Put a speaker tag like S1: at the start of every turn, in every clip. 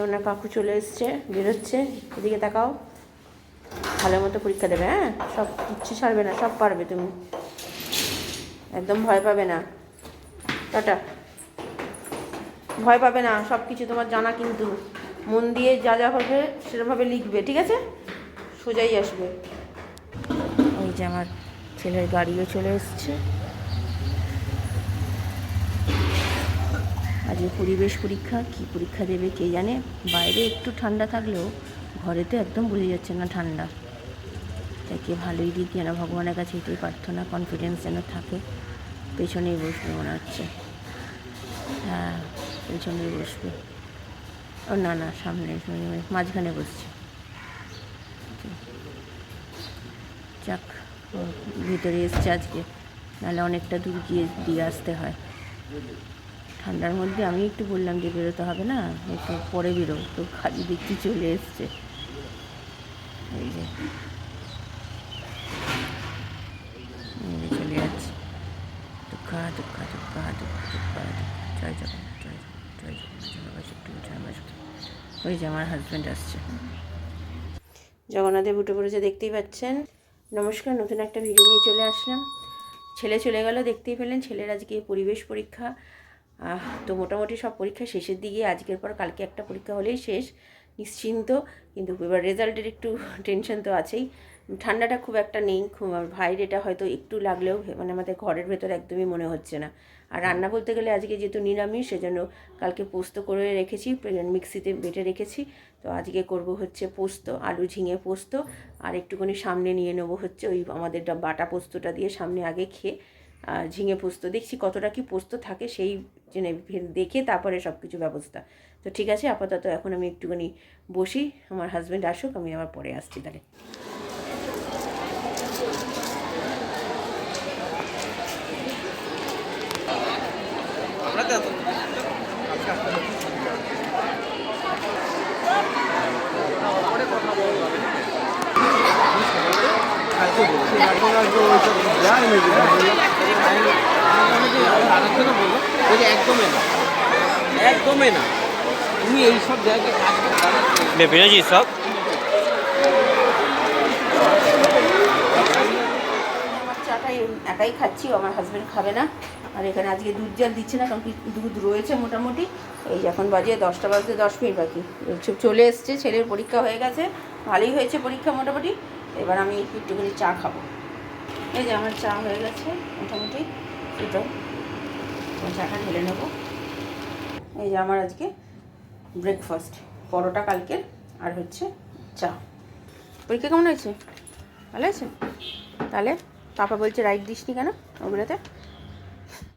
S1: ওনার কাকু চলে এসছে বেরোচ্ছে এদিকে তাকাও। ভালো মতো পরীক্ষা দেবে হ্যাঁ? সব কিচ্ছু ছাড়বে না, সব পারবে তুমি। একদম ভয় পাবে না। টাটা। ভয় পাবে না, সব কিছু তোমার জানা কিন্তু। মন দিয়ে যা যা হবে সেরকমভাবে লিখবে, ঠিক আছে? সোজাই আসবে। ওই যে আমার ছেলের গাড়িও চলে এসছে। আজকে পরিবেশ পরীক্ষা, কি পরীক্ষা দেবে কে জানে? বাইরে একটু ঠান্ডা থাকলেও ঘরেতে একদম বোঝা যাচ্ছে না ঠান্ডা। তাই কে ভালোই দিক যেন ভগবানের কাছে এটাই প্রার্থনা কনফিডেন্স যেন থাকে। পেছনেই বসবে মনে হচ্ছে। হ্যাঁ পেছনেই বসবে। ও না না, সামনে মাঝখানে বসছে। যাক ভিতরে এসছে আজকে। নাহলে অনেকটা দূর গিয়ে দিয়ে আসতে হয়। ঠান্ডার মধ্যে আমি একটু বললাম যে বেরোতে হবে না, একটু পরে বেরো তো খালি দেখছি চলে এসছে। এই যে। চলে যাচ্ছে। দুঃখা দুঃখা দুঃখা ওই যে আমার হাজব্যান্ড আসছে। জগন্নাথে উঠে পড়েছে দেখতেই পাচ্ছেন। নমস্কার, নতুন একটা ভিডিও নিয়ে চলে আসলাম। ছেলে চলে গেল, দেখতেই পেলেন। ছেলের আজকে পরিবেশ পরীক্ষা। তো মোটামুটি সব পরীক্ষা শেষের দিকে, আজকের পর কালকে একটা পরীক্ষা হলেই শেষ, নিশ্চিন্ত। কিন্তু এবার রেজাল্টের একটু টেনশন তো আছেই। ঠান্ডাটা খুব একটা নেই ভাইয়ের এটা হয়তো একটু লাগলেও মানে আমাদের ঘরের ভেতর একদমই মনে হচ্ছে না। আর রান্না বলতে গেলে আজকে যেহেতু নিরামিষ, সেজন্য কালকে পোস্ত করে রেখেছি মিক্সিতে বেটে রেখেছি। তো আজকে করব হচ্ছে পোস্ত, আলু ঝিঙে পোস্ত, আর একটুখানি সামনে নিয়ে নেব হচ্ছে ওই আমাদের বাটা পোস্তটা দিয়ে সামনে আগে খেয়ে, আর ঝিঙে পোস্ত। দেখছি কতটা কি পোস্ত থাকে, সেই জন্য ভে- দেখে তারপরে সব কিছু ব্যবস্থা। তো ঠিক আছে আপাতত এখন আমি একটুখানি বসি আমার হাজব্যান্ড আসুক আমি আবার পরে আসছি তাহলে।
S2: বলছে একদমই না। একদমই না। তুমি এইসব জায়গায় কাজ করতে
S3: নে সব।
S1: একাই খাচ্ছি ও আমার হাজব্যান্ড খাবে না। আর এখানে আজকে দুধ জাল দিচ্ছে না কারণ কি দুধ রয়েছে মোটামুটি। এই যে এখন বাজে দশটা বাজতে দশ মিনিট বাকি। সব চলে এসছে ছেলের পরীক্ষা হয়ে গেছে। ভালোই হয়েছে পরীক্ষা মোটামুটি। এবার আমি একটুখানি চা খাব। এই যে আমার চা হয়ে গেছে মোটামুটি। আমি চাটা ঢেলে নেব। এই যে আমার আজকে ব্রেকফাস্ট পরোটা কালকের, আর হচ্ছে চা। পরীক্ষা কেমন হয়েছে? ভালো আছে তাহলে পাপা বলছে, রাইট দিসনি কেন ওগুলোতে?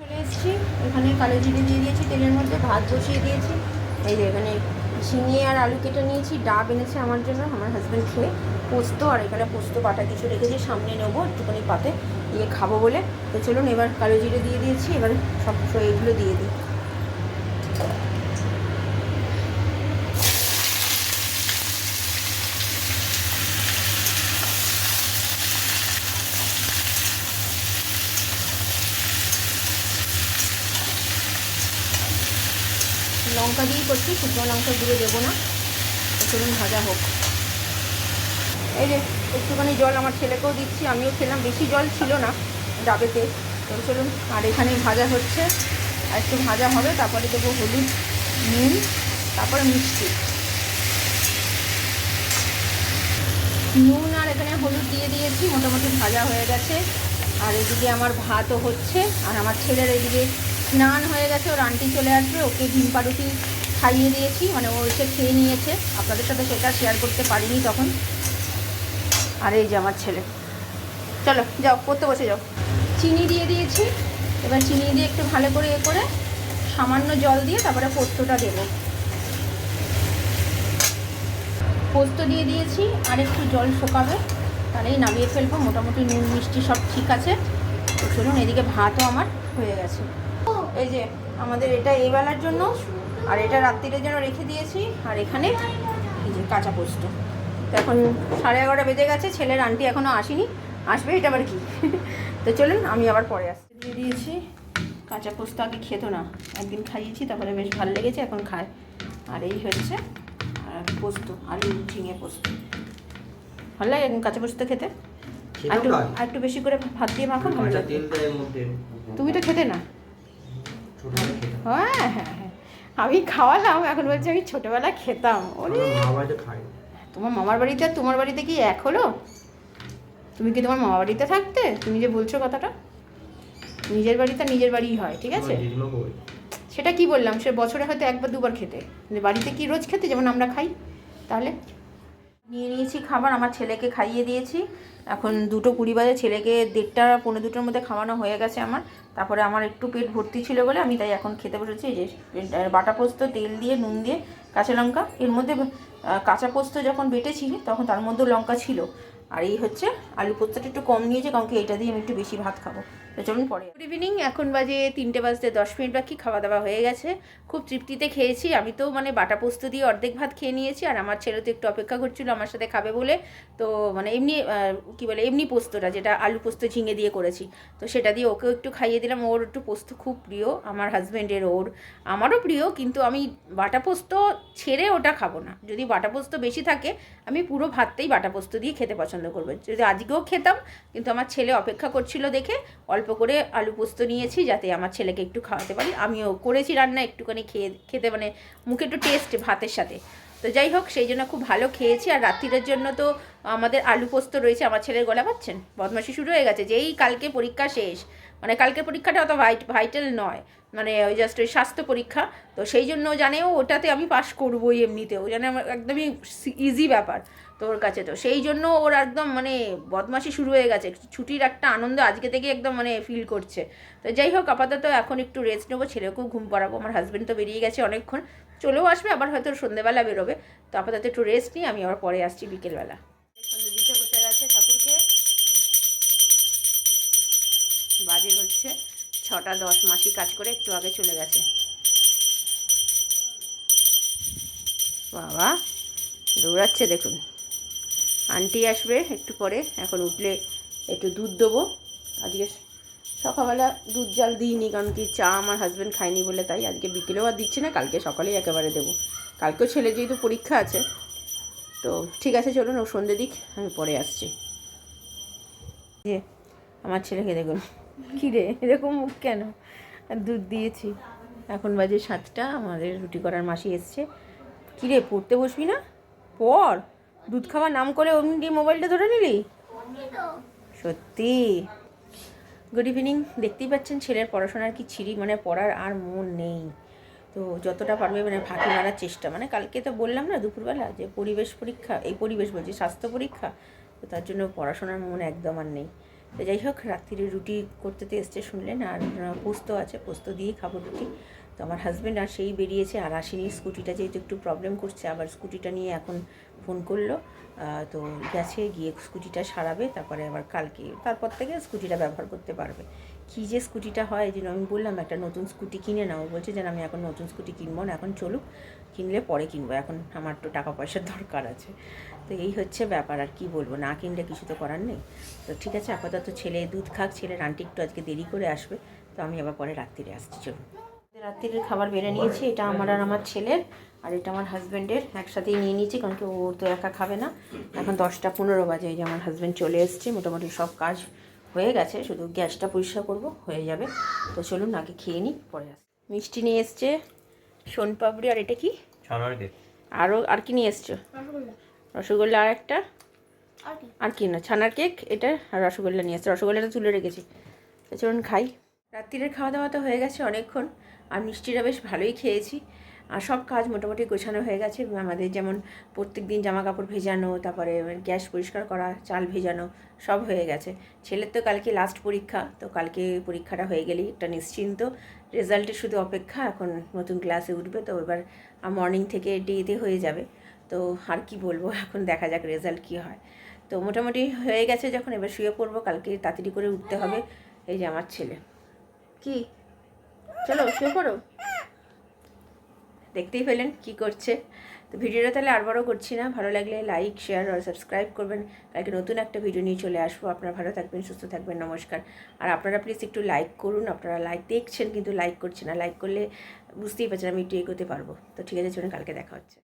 S1: চলে এসেছি। এখানে কালো জিরে দিয়ে দিয়েছি, তেলের মধ্যে ভাত বসিয়ে দিয়েছি। এই যে এখানে ঝিঙে আর আলু কেটে নিয়েছি, ডাব এনেছে আমার জন্য, আমার হাজব্যান্ড খেয়ে পোস্ত, আর এখানে পোস্ত, বাটা কিছু রেখেছি, সামনে নেব একটুখানি পাতে। দিয়ে খাব বলে? তো চলুন, এবার কালো জিরে দিয়ে দিয়েছি, এবার সব এগুলো দিয়ে দিই। লঙ্কা দিয়েই করছি, শুকনো লঙ্কা দিয়ে দেবো না। চলুন, ভাজা হোক। এই যে একটুখানি জল আমার ছেলেকেও দিচ্ছি, আমিও খেলাম, বেশি জল ছিল না ডাবেতে। তো চলুন, আর এখানে ভাজা হচ্ছে। আর একটু ভাজা হবে, তারপরে দেবো হলুদ, নুন, তারপরে মিষ্টি। নুন আর এখানে হলুদ দিয়ে দিয়েছি, মোটামুটি ভাজা হয়ে গেছে। আর এদিকে আমার ভাতও হচ্ছে, আর আমার ছেলের এদিকে স্নান হয়ে গেছে, ওর আন্টি চলে আসবে, ওকে ডিম পাউরুটি খাইয়ে দিয়েছি মানে ও এসে খেয়ে নিয়েছে। আপনাদের সাথে সেটা শেয়ার করতে পারিনি তখন। আর এই যে আমার ছেলে। চলো, যাও, পড়তে বসে যাও। চিনি দিয়ে দিয়েছি। এবার চিনি দিয়ে একটু ভালো করে এ করে সামান্য জল দিয়ে তারপরে পোস্তটা দেবো। পোস্ত দিয়ে দিয়েছি, আর একটু জল শোকাবে, তাহলেই নামিয়ে ফেলব। মোটামুটি নুন, মিষ্টি সব ঠিক আছে। তো চলুন, এদিকে ভাতও আমার হয়ে গেছে। এই যে, আমাদের এটা এই বেলার জন্য, আর এটা রাত্রিরের জন্য রেখে দিয়েছি। আর এখানে এই যে কাঁচা পোস্ত। তো এখন সাড়ে এগারোটা বেজে গেছে ছেলের আন্টি এখনও আসেনি। আসবে এটা আবার কি? তো চলুন আমি আবার পরে আসছি। দিয়ে দিয়েছি কাঁচা পোস্ত আগে খেত না। একদিন খাইয়েছি তারপরে বেশ ভালো লেগেছে এখন খায়। আর এই হচ্ছে আর পোস্ত আলু ঝিঙে পোস্ত। ভালো লাগে এরকম কাঁচা পোস্ত খেতে? একটু একটু বেশি করে ভাত দিয়ে মাখো ভালো লাগে।
S3: এর মধ্যে।
S1: তুমি তো খেতে না? হ্যাঁ হ্যাঁ হ্যাঁ। আমি খাওয়ালাম এখন বলছি আমি ছোটোবেলায় খেতাম। ওরে
S3: বাড়িতে খাই
S1: তোমার মামার বাড়িতে আর তোমার বাড়িতে কি এক হলো? তুমি কি তোমার মামা বাড়িতে থাকতে? তুমি যে বলছো কথাটা। নিজের বাড়িতে নিজের বাড়িই হয় ঠিক আছে? সেটা কি বললাম? সে বছরে হয়তো একবার দুবার খেতে। বাড়িতে কি রোজ খেতে? যেমন আমরা খাই। তাহলে? নিয়ে নিয়েছি খাবার, আমার ছেলেকে খাইয়ে দিয়েছি। এখন দুটো কুড়ি বাজে, ছেলেকে দেড়টা পনেরো দুটোর মধ্যে খাওয়ানো হয়ে গেছে আমার। তারপরে আমার একটু পেট ভর্তি ছিল বলে আমি তাই এখন খেতে বসেছি যে বাটা পোস্ত, তেল দিয়ে, নুন দিয়ে, কাঁচা লঙ্কা। এর মধ্যে কাঁচা পোস্ত যখন বেটেছি, তখন তার মধ্যে লঙ্কা ছিল। আর এই হচ্ছে আলু পোস্তটা একটু কম নিয়েছে, কারণ কি এটা দিয়ে আমি একটু বেশি ভাত খাব। তো পরে। গুড ইভিনিং এখন বাজে তিনটে বাজতে দশ মিনিট বাকি খাওয়া দাওয়া হয়ে গেছে। খুব তৃপ্তিতে খেয়েছি, আমি তো মানে বাটা পোস্ত দিয়ে অর্ধেক ভাত খেয়ে নিয়েছি, আর আমার ছেলে তো একটু অপেক্ষা করছিল আমার সাথে খাবে বলে। তো মানে এমনি কি বলে, এমনি পোস্তটা যেটা আলু পোস্ত ঝিঙে দিয়ে করেছি। তো সেটা দিয়ে ওকেও একটু খাইয়ে দিলাম। ওর একটু পোস্ত খুব প্রিয়, আমার হাজব্যান্ডের ওর। আমারও প্রিয়, কিন্তু আমি বাটা পোস্ত ছেড়ে ওটা খাব না। যদি বাটা পোস্ত বেশি থাকে, আমি পুরো ভাতটাই বাটা পোস্ত দিয়ে খেতে পছন্দ করব। যদি আজকেও খেতাম, কিন্তু আমার ছেলে অপেক্ষা করছিল দেখে, অল্প করে আলু পোস্ত নিয়েছি যাতে আমার ছেলেকে একটু খাওয়াতে পারি। আমিও করেছি রান্না, একটুখানি খেয়ে, খেতে মানে মুখে একটু টেস্ট ভাতের সাথে। তো যাই হোক, সেই জন্য খুব ভালো খেয়েছি। আর রাত্রিরের জন্য তো আমাদের আলু পোস্ত রয়েছে আমার ছেলের গলা পাচ্ছেন বদমাশি শুরু হয়ে গেছে যেই কালকে পরীক্ষা শেষ। মানে কালকের পরীক্ষাটা অত ভাইট, ভাইটাল নয়। মানে ওই জাস্ট ওই স্বাস্থ্য পরীক্ষা। তো সেই জন্য জানেও ওটাতে আমি পাশ করবোই এমনিতেও জানে আমার একদমই ইজি ব্যাপার। তো ওর কাছে তো। সেই জন্য ওর একদম মানে বদমাশি শুরু হয়ে গেছে। ছুটির একটা আনন্দ আজকে থেকে একদম মানে ফিল করছে। তো যাই হোক, আপাতত এখন একটু রেস্ট নেব, ছেলেকেও ঘুম পাড়াবো। আমার হাজব্যান্ড তো বেরিয়ে গেছে অনেকক্ষণ। চলেও আসবে, আবার হয়তো সন্ধেবেলা বেরোবে। তো আপাতত একটু রেস্ট নিই, আমি আবার পরে আসছি বিকেলবেলা। বাজে হচ্ছে ছটা দশ, মাসি কাজ করে একটু আগে চলে গেছে। বাবা, দৌড়াচ্ছে দেখুন। আন্টি আসবে একটু পরে, এখন উঠলে একটু দুধ দেবো। আজকে সকালবেলা দুধ জাল দিইনি, কারণ কি চা আমার হাজব্যান্ড খায়নি বলে তাই আজকে বিকেলেও আর দিচ্ছি না, কালকে সকালেই একেবারে দেবো। কালকেও ছেলে যেহেতু পরীক্ষা আছে, তো ঠিক আছে চলুন, ও সন্ধে দিক, আমি পরে আসছি। যে আমার ছেলেকে দেখুন। কী রে এরকম মুখ কেন? দুধ দিয়েছি। এখন বাজে সাতটা, আমাদের রুটি করার মাসি এসছে। কী রে পড়তে বসবি না? পর দুধ খাওয়ার নাম করে অমনি মোবাইলটা ধরে নিলি? সত্যি? গুড ইভিনিং দেখতেই পাচ্ছেন ছেলের পড়াশোনার কি ছিঁড়ি মানে পড়ার আর মন নেই। তো যতটা পারবে মানে ফাঁকি মারার চেষ্টা। মানে কালকে তো বললাম না দুপুরবেলা যে পরিবেশ পরীক্ষা, এই পরিবেশ বলছি, স্বাস্থ্য পরীক্ষা, তো তার জন্য পড়াশোনার মন একদম আর নেই। তো যাই হোক, রাত্রিরে রুটি করতে তো এসছে শুনলেন, আর পোস্ত আছে, পোস্ত দিয়ে খাব রুটি। তো আমার হাজব্যান্ড আর সেই বেরিয়েছে, আর আসেনি স্কুটিটা যেহেতু একটু প্রবলেম করছে, আবার স্কুটিটা নিয়ে এখন ফোন করল। তো গেছে, গিয়ে স্কুটিটা সারাবে, তারপরে আবার কালকে, তারপর থেকে স্কুটিটা ব্যবহার করতে পারবে। কী যে স্কুটিটা হয় জন্য আমি বললাম, একটা নতুন স্কুটি কিনে নাও। বলছে যেন আমি এখন নতুন স্কুটি কিনবো না, এখন চলুক, কিনলে পরে কিনবো, এখন আমার তো টাকা পয়সার দরকার আছে। তো এই হচ্ছে ব্যাপার, আর কি বলব, না কিনলে কিছু তো করার নেই। তো ঠিক আছে, আপাতত ছেলে দুধ খাক, ছেলের আন্টি একটু আজকে দেরি করে আসবে, তো আমি আবার পরে রাত্রিরে আসছি, চলুন। রাত্রির খাবার বেড়ে নিয়েছি, এটা আমার আর আমার ছেলের, আর এটা আমার হাজব্যান্ডের একসাথেই নিয়ে নিয়েছি, কারণ কি ও তো একা খাবে না। এখন দশটা পনেরো বাজে, এই যে আমার হাজব্যান্ড চলে এসছে, মোটামুটি সব কাজ হয়ে গেছে শুধু গ্যাসটা পরিষ্কার করব হয়ে যাবে। তো চলুন আগে খেয়ে নিই পরে আসি। মিষ্টি নিয়ে এসছে সোনপাপড়ি আর এটা কি?
S3: ছানার
S1: আরও আর কি নিয়ে এসছো? রসগোল্লা। আর একটা? আর কি না ছানার কেক এটা আর রসগোল্লা নিয়ে এসছে। রসগোল্লাটা তুলে রেখেছি। তো চলুন খাই। রাত্রিরের খাওয়া দাওয়া তো হয়ে গেছে অনেকক্ষণ আর মিষ্টিটা বেশ ভালোই খেয়েছি। আর সব কাজ মোটামুটি গোছানো হয়ে গেছে। আমাদের যেমন প্রত্যেক দিন জামা কাপড় ভেজানো, তারপরে গ্যাস পরিষ্কার করা, চাল ভেজানো সব হয়ে গেছে। ছেলের তো কালকে লাস্ট পরীক্ষা, তো কালকে পরীক্ষাটা হয়ে গেলেই একটা নিশ্চিন্ত রেজাল্টের শুধু অপেক্ষা, এখন নতুন ক্লাসে উঠবে, তো এবার মর্নিং থেকে ডেতে হয়ে যাবে। তো আর কি বলব, এখন দেখা যাক রেজাল্ট কী হয়। তো মোটামুটি হয়ে গেছে যখন, এবার শুয়ে পড়ব, কালকে তাড়াতাড়ি করে উঠতে হবে, এই যে আমার ছেলে। কি? চলো, শুয়ে পড়ো। দেখতেই পেলেন কি করছে। তো ভিডিওটা তাহলে আর বড় করছি না। ভালো লাগলে লাইক শেয়ার আর সাবস্ক্রাইব করবেন। কালকে নতুন একটা ভিডিও নিয়ে চলে আসব। আপনারা ভালো থাকবেন, সুস্থ থাকবেন, নমস্কার। আর আপনারা প্লিজ একটু লাইক করুন। আপনারা লাইক দেখছেন কিন্তু লাইক করছেন না। লাইক করলে বুঝতেই পারছেন আমি একটু এগোতে পারব। তো ঠিক আছে, চলুন কালকে দেখা হচ্ছে।